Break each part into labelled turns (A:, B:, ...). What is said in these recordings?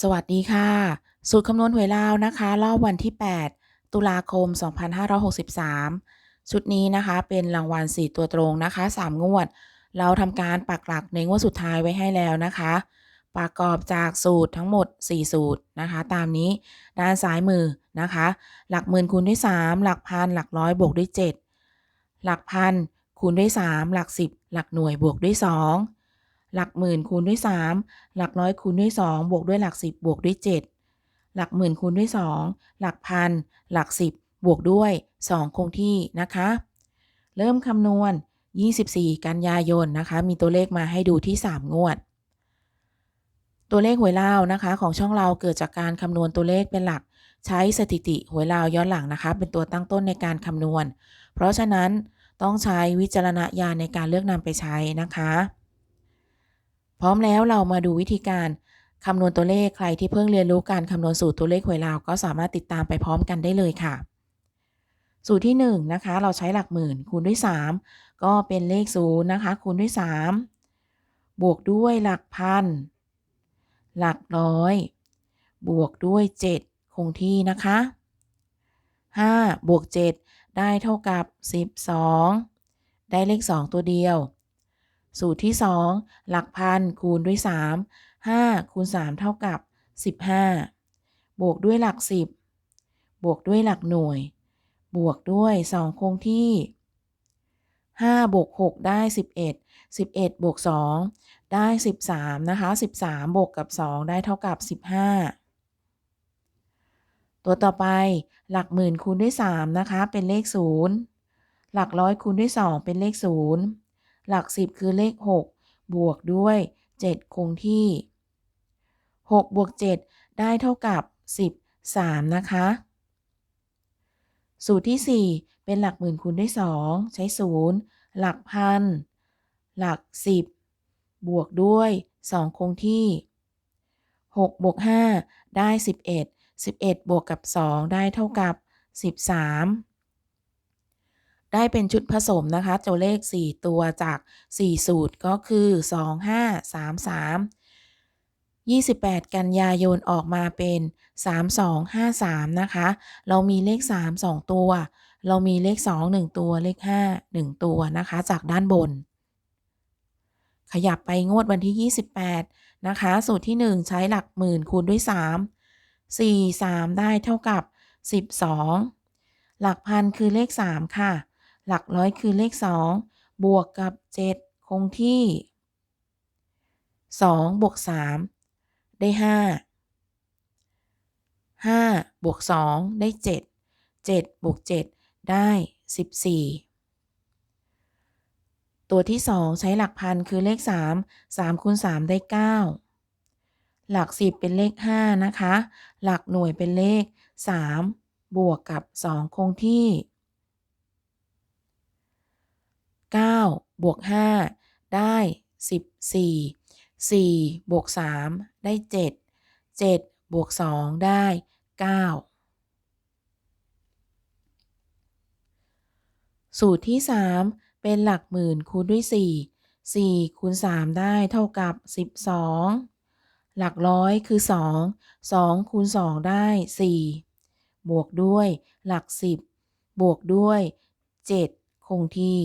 A: สวัสดีค่ะ สูตรคำนวณหวยลาวนะคะ รอบวันที่ 8 ตุลาคม 2563 ชุดนี้นะคะ เป็นรางวัล 4 ตัวตรงนะคะ 3 งวด เราทำการปักหลักในงวดสุดท้ายไว้ให้แล้วนะคะ ประกอบจากสูตรทั้งหมด 4 สูตรนะคะ ตามนี้ด้านซ้ายมือนะคะ หลักหมื่นคูณด้วย 3 หลักพันหลักร้อยบวกด้วย 7 หลักพันคูณด้วย 3 หลัก 10 หลักหน่วยบวกด้วย 2 หลักหมื่นคูณด้วย 3 หลักร้อยคูณด้วย 2 บวกด้วยหลัก 10 บวกด้วย 7 หลักหมื่นคูณด้วย 2 หลักพัน หลัก 10 บวกด้วย 2 คงที่นะคะ เริ่มคำนวณ 24 กันยายนนะคะ มีตัวเลขมาให้ดูที่ 3 งวด ตัวเลขหวยลาวนะคะ ของช่องเราเกิดจากการคำนวณตัวเลขเป็นหลัก ใช้สถิติหวยลาวย้อนหลังนะคะ เป็นตัวตั้งต้นในการคำนวณ เพราะฉะนั้นต้องใช้วิจารณญาณในการเลือกนำไปใช้นะคะ พร้อมแล้วเรามาดูวิธีการคำนวณตัวเลขใครที่เพิ่งเรียนรู้การคำนวณสูตรตัวเลขหวยลาว ก็สามารถติดตามไปพร้อมกันได้เลยค่ะ สูตรที่1นนะคะเราใช้หลักหมื่นคูณด้วย 3 ก็เป็นเลขศูนย์นะคะคูณด้วย 3 บวกด้วยหลักพันหลักร้อย บวกด้วย 7 คงที่นะคะ 5 บวก 7 ได้เท่ากับ 12 ได้เลข 2 ตัวเดียว สูตรที่ 2 หลักพันคูณด้วย 3 5คูณ3เท่ากับ 15 บวกด้วยหลัก 10 บวกด้วยหลักหน่วย บวกด้วย 2 คงที่ 5 บวก 6 ได้ 11 11 บวก 2 ได้ 13 นะคะ 13 บวกกับ 2 ได้เท่ากับ 15 ตัวต่อไปหลักหมื่นคูณด้วย 3 นะคะ เป็นเลข 0 หลักร้อยคูณด้วย 2 เป็นเลข 0 หลัก 10 คือเลข 6 บวกด้วย 7 คงที่ 6 บวก 7 ได้เท่ากับ 13 นะคะ สูตรที่ 4 เป็นหลักหมื่นคูณด้วย 2 ใช้ 0 หลักพัน หลัก 10 บวกด้วย 2 คงที่ 6 บวก 5 ได้ 11 11 บวกกับ 2 ได้เท่ากับ 13 ได้เป็นชุดผสมนะคะตัวเลข 4 ตัวจาก 4 สูตรก็คือ 2 5 3 3 28 กันยายนออกมาเป็น 3253 นะคะ เรามีเลข 3 2 ตัว เรามีเลข 2 1 ตัว เลข 5 1 ตัวนะคะ จากด้านบน ขยับไปงวดวันที่ 28 นะคะ สูตรที่ 1 ใช้หลักหมื่นคูณด้วย 3 4 3 ได้เท่ากับ 12 หลักพันคือเลข 3 ค่ะ หลักร้อยคือเลข 2 บวกกับ 7 คงที่ 2 บวก 3 ได้ 5 5 บวก 2 ได้ 7 7 บวก 7 ได้ 14 ตัวที่ 2 ใช้หลักพันคือเลข 3 3คูณ3ได้ 9 หลัก 10 เป็นเลข 5 นะคะ หลักหน่วยเป็นเลข 3 บวกกับ 2 คงที่ 9 บวก 5 ได้ 14 4 บวก 3 ได้ 7 7 บวก 2 ได้ 9 สูตรที่ 3 เป็นหลักหมื่นคูณด้วย 4 4คูณ3ได้เท่ากับ 12 หลักร้อยคือ 2 2คูณ2ได้ 4 บวกด้วยหลัก 10 บวกด้วย 7 คงที่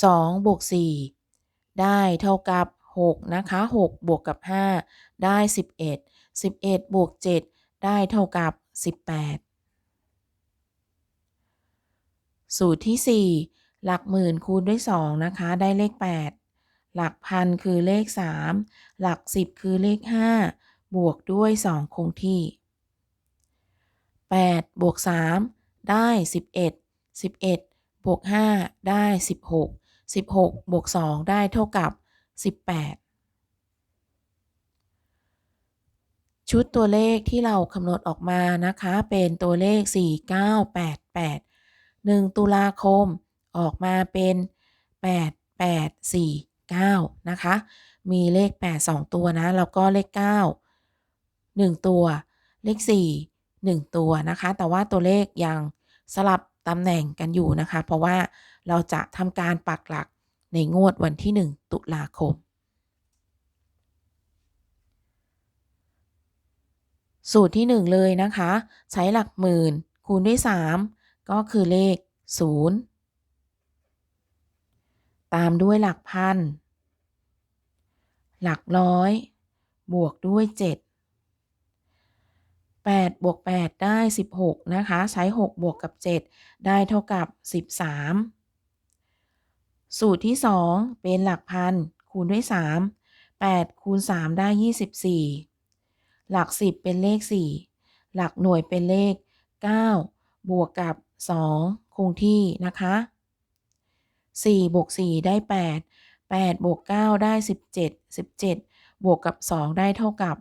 A: 2บวก4ได้เท่ากับ 6 นะคะ 6 บวกกับ 5 ได้ 11 11 บวก 7 ได้เท่ากับ 18 สูตรที่ 4 หลักหมื่นคูณด้วย 2 นะคะ ได้เลข 8 หลักพันคือเลข 3 หลัก 10 คือเลข 5 บวกด้วย 2 คงที่ 8 บวก 3 ได้ 11 11 บวก 5 ได้ 16 16บวก2ได้เท่ากับ 18 ชุดตัวเลขที่เราคำนวณออกมานะคะ เป็นตัวเลข 4988 1 ตุลาคมออกมาเป็น 8849 นะคะ มีเลข 8 2 ตัวนะ แล้วก็เลข 9 1 ตัว เลข 4 1 ตัวนะคะ แต่ว่าตัวเลขยังสลับตำแหน่งกันอยู่นะคะ เพราะว่า เราจะทำการปักหลักในงวดวันที่ 1 ตุลาคม สูตรที่ 1 เลยนะคะ ใช้หลักหมื่นคูณด้วย 3 ก็คือเลข 0 ตามด้วยหลักพัน หลักร้อย บวกด้วย 7 8 บวก 8 ได้ 16 นะคะ ใช้ 6 บวกกับ 7 ได้เท่ากับ 13 สูตรที่ 2 เป็นหลักพันคูณด้วย 3 8 คูณ 3 ได้ 24 หลัก 10 เป็นเลข 4 หลักหน่วยเป็นเลข 9 บวกกับ 2 คงที่นะคะ 4 บวก 4 ได้ 8 8 บวก 9 ได้ 17 17 บวกกับ 2 ได้เท่ากับ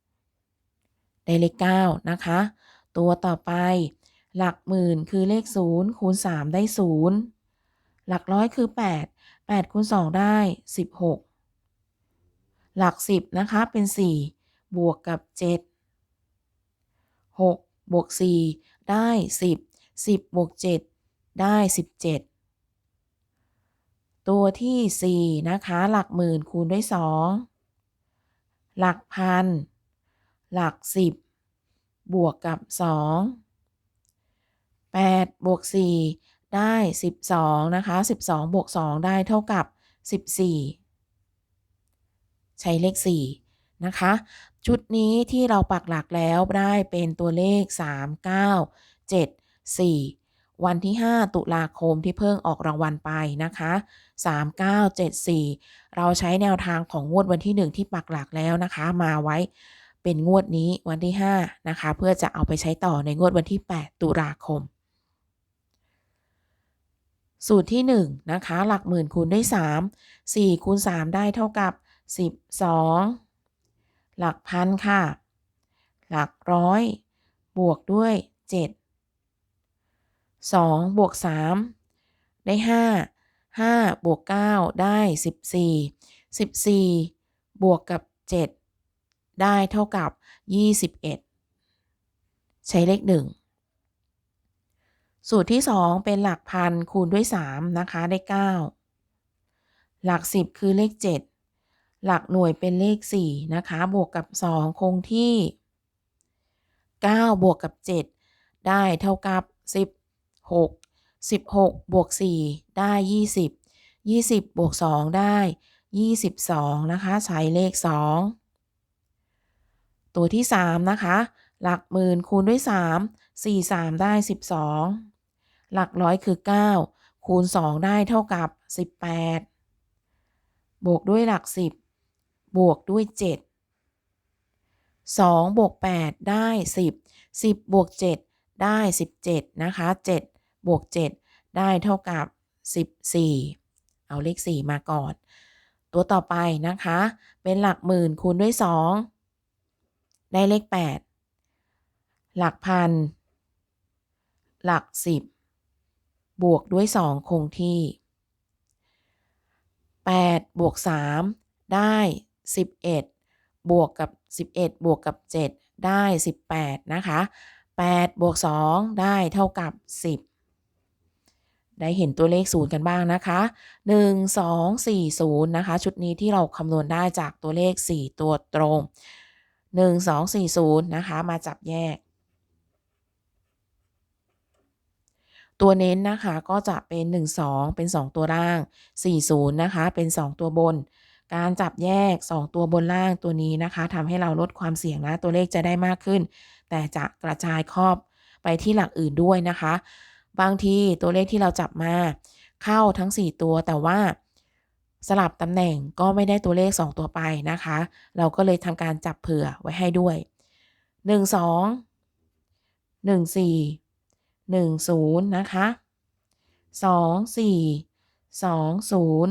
A: 19 ได้เลข 9 นะคะ ตัวต่อไป หลักหมื่นคือเลข 0 คูณ 3 ได้ 0 หลักร้อยคือ 8 8คูณ2ได้ 16 หลัก 10 นะคะเป็น 4 บวกกับ 7 6 บวก 4 ได้ 10 10 บวก 7 ได้ 17 ตัวที่ 4 นะคะ หลักหมื่นคูณด้วย 2 หลักพัน หลักสิบบวกกับสองแปดบวกสี่ ได้สิบสองนะคะสิบสองบวกสองได้เท่ากับสิบสี่ใช้เลขสี่นะคะ ชุดนี้ที่เราปักหลักแล้วได้เป็นตัวเลข 3 9 7 4 วันที่ 5 ตุลาคมที่เพิ่งออกรางวัลไปนะคะ 3 9 7 4 เราใช้แนวทางของงวดวันที่ 1 ที่ปักหลักแล้วนะคะ มาไว้เป็นงวดนี้วันที่ 5 นะคะ เพื่อจะเอาไปใช้ต่อในงวดวันที่ 8 ตุลาคม สูตรที่1นะคะหลักหมื่นคูณด้วย 3 4คูณ3ได้เท่ากับ 12 หลักพันค่ะ หลักร้อย บวกด้วย 7 2 บวก 3 ได้ 5 5 บวก 9 ได้ 14 14 บวกกับ 7 ได้เท่ากับ 21 ใช้เลข 1 สูตรที่ 2 เป็นหลักพันคูณด้วย 3 นะคะได้ 9 หลัก 10 คือเลข 7 หลักหน่วยเป็นเลข 4 นะคะ บวกกับ 2 คงที่ 9 บวกกับ 7 ได้เท่ากับ 16 16 บวก 4 ได้ 20 20 บวก 2 ได้ 22 นะคะ ใช้เลข 2 ตัวที่ 3 นะคะ หลักหมื่นคูณด้วย 3 4 3 ได้ 12 หลักร้อยคือ 9 คูณ 2 ได้เท่ากับ 18 บวกด้วยหลัก 10 บวกด้วย 7 2 บวก 8 ได้ 10 10 บวก 7 ได้ 17 นะคะ 7 บวก 7 ได้เท่ากับ 14 เอาเลข 4 มาก่อน ตัวต่อไปนะคะ เป็นหลักหมื่นคูณด้วย 2 ได้เลข 8 หลักพันหลัก10บ บวกด้วย 2 คงที่ 8 บวก 3 ได้ 11 บวกกับ 11 บวกกับ 7 ได้ 18 นะคะ 8 บวก 2 ได้เท่ากับ 10 ได้เห็นตัวเลขศูนย์กันบ้างนะคะ 1 2 4 0 นะคะ ชุดนี้ที่เราคำนวณได้จากตัวเลข 4 ตัวตรง 1 2 4 0 นะคะ มาจับแยก ตัวเน้นนะคะก็จะเป็น 1 2 เป็น 2 ตัวล่าง 4 0 นะคะ เป็น 2 ตัวบน การจับแยก 2 ตัวบนล่างตัวนี้นะคะทำให้เราลดความเสี่ยงนะตัวเลขจะได้มากขึ้น แต่จะกระจายครอบไปที่หลักอื่นด้วยนะคะ บางทีตัวเลขที่เราจับมา เข้าทั้ง 4 ตัวแต่ว่าสลับตำแหน่งก็ไม่ได้ตัวเลข 2 ตัวไปนะคะ เราก็เลยทำการจับเผื่อไว้ให้ด้วย 1 2 1 4 1 0 นะคะ 2 4 2 0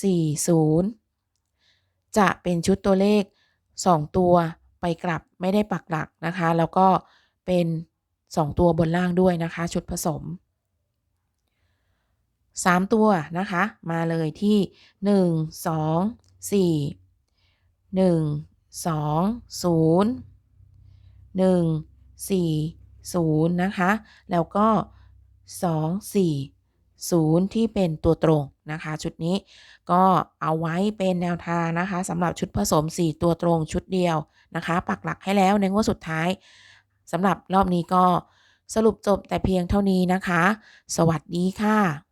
A: 4 0 จะเป็นชุดตัวเลข 2 ตัวไปกลับไม่ได้ปักหลักนะคะ แล้วก็เป็น 2 ตัวบนล่างด้วยนะคะ ชุดผสม 3 ตัวนะคะ มาเลยที่ 1 2 4 1 2 0 1 4 0 นะคะ แล้วก็ 2 4 0 ที่เป็นตัวตรงนะคะ ชุดนี้ก็เอาไว้เป็นแนวทางนะคะสำหรับชุดผสม 4 ตัวตรงชุดเดียวนะคะ ปักหลักให้แล้วในงวดสุดท้ายสำหรับรอบนี้ก็สรุปจบแต่เพียงเท่านี้นะคะ สวัสดีค่ะ